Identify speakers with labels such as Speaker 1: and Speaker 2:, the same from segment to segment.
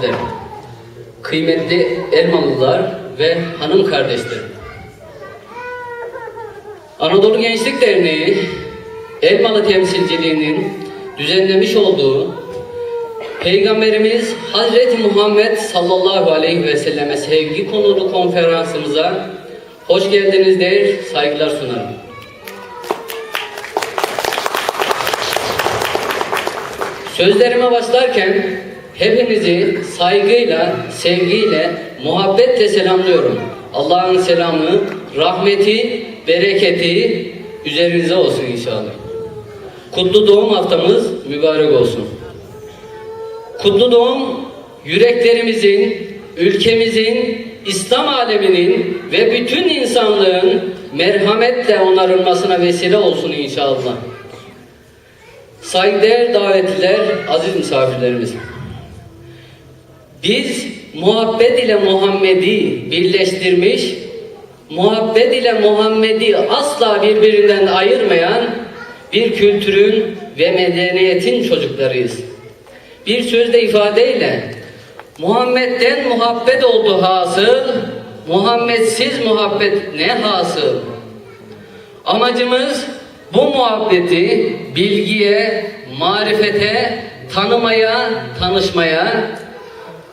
Speaker 1: misafirler, kıymetli Elmalılar ve hanım kardeşlerim. Anadolu Gençlik Derneği Elmalı temsilciliğinin düzenlemiş olduğu Peygamberimiz Hazreti Muhammed sallallahu aleyhi ve selleme sevgi konulu konferansımıza hoş geldiniz der, saygılar sunarım. Sözlerime başlarken hepinizi saygıyla, sevgiyle, muhabbetle selamlıyorum. Allah'ın selamı, rahmeti, bereketi üzerinize olsun inşallah. Kutlu doğum haftamız mübarek olsun. Kutlu doğum yüreklerimizin, ülkemizin, İslam aleminin ve bütün insanlığın merhametle onarılmasına vesile olsun inşallah. Saygıdeğer davetliler, aziz misafirlerimiz. Biz muhabbet ile Muhammed'i birleştirmiş, muhabbet ile Muhammed'i asla birbirinden ayırmayan bir kültürün ve medeniyetin çocuklarıyız. Bir sözde ifadeyle Muhammed'den muhabbet oldu hasıl, Muhammedsiz muhabbet ne hasıl? Amacımız bu muhabbeti bilgiye, marifete, tanımaya, tanışmaya,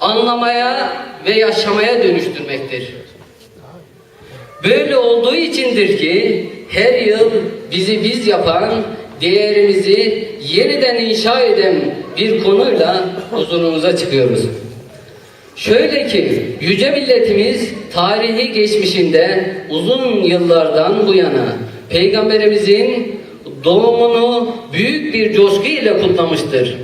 Speaker 1: anlamaya ve yaşamaya dönüştürmektir. Böyle olduğu içindir ki her yıl bizi biz yapan, değerimizi yeniden inşa eden bir konuyla huzurunuza çıkıyoruz. Şöyle ki yüce milletimiz tarihi geçmişinde uzun yıllardan bu yana Peygamberimizin doğumunu büyük bir coşku ile kutlamıştır.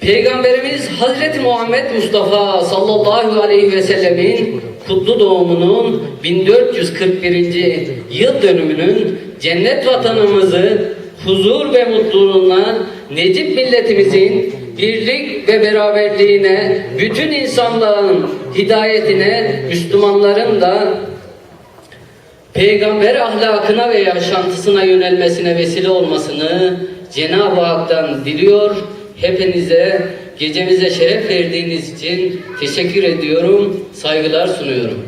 Speaker 1: Peygamberimiz Hazreti Muhammed Mustafa sallallahu aleyhi ve sellemin kutlu doğumunun 1441. yıl dönümünün cennet vatanımızı huzur ve mutluluğuna Necip milletimizin birlik ve beraberliğine, bütün insanlığın hidayetine, Müslümanların da peygamber ahlakına ve yaşantısına yönelmesine vesile olmasını Cenab-ı Hak'tan diliyor. Hepinize gecemize şeref verdiğiniz için teşekkür ediyorum, saygılar sunuyorum.